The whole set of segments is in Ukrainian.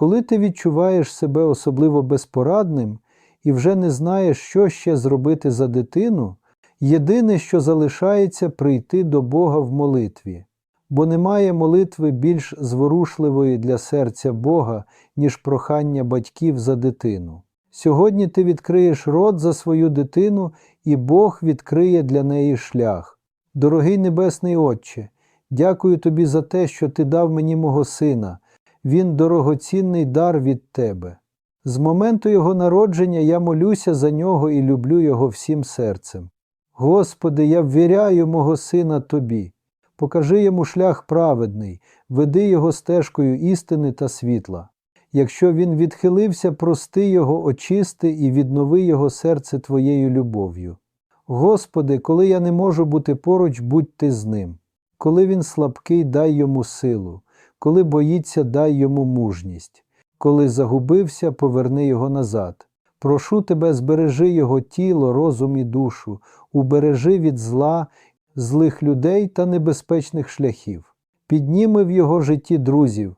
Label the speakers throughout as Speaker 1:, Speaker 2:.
Speaker 1: Коли ти відчуваєш себе особливо безпорадним і вже не знаєш, що ще зробити за дитину, єдине, що залишається, прийти до Бога в молитві, бо немає молитви більш зворушливої для серця Бога, ніж прохання батьків за дитину. Сьогодні ти відкриєш рот за свою дитину, і Бог відкриє для неї шлях. Дорогий Небесний Отче, дякую тобі за те, що ти дав мені мого сина. Він дорогоцінний дар від тебе. З моменту його народження я молюся за нього і люблю його всім серцем. Господи, я ввіряю мого сина Тобі. Покажи йому шлях праведний, веди його стежкою істини та світла. Якщо він відхилився, прости його, очисти і віднови його серце Твоєю любов'ю. Господи, коли я не можу бути поруч, будь ти з ним. Коли він слабкий, дай йому силу, коли боїться, дай йому мужність, коли загубився, поверни його назад. Прошу тебе, збережи його тіло, розум і душу, убережи від зла, злих людей та небезпечних шляхів. Підніми в його житті друзів,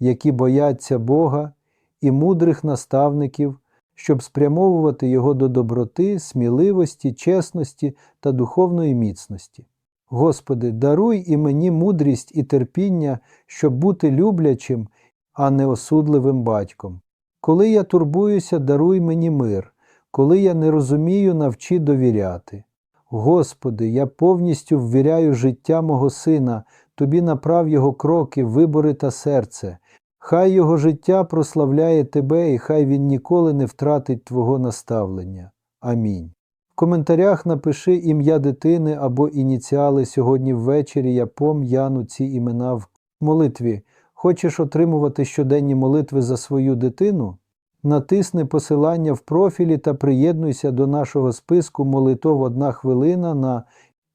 Speaker 1: які бояться Бога, і мудрих наставників, щоб спрямовувати його до доброти, сміливості, чесності та духовної міцності. Господи, даруй і мені мудрість і терпіння, щоб бути люблячим, а не осудливим батьком. Коли я турбуюся, даруй мені мир, коли я не розумію, навчи довіряти. Господи, я повністю ввіряю життя мого сина, тобі направ його кроки, вибори та серце. Хай його життя прославляє Тебе, і хай він ніколи не втратить Твого наставлення. Амінь. В коментарях напиши ім'я дитини або ініціали сьогодні ввечері я пом'яну ці імена в молитві. Хочеш отримувати щоденні молитви за свою дитину? Натисни посилання в профілі та приєднуйся до нашого списку молитов одна хвилина на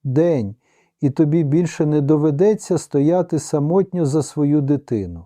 Speaker 1: день, і тобі більше не доведеться стояти самотньо за свою дитину.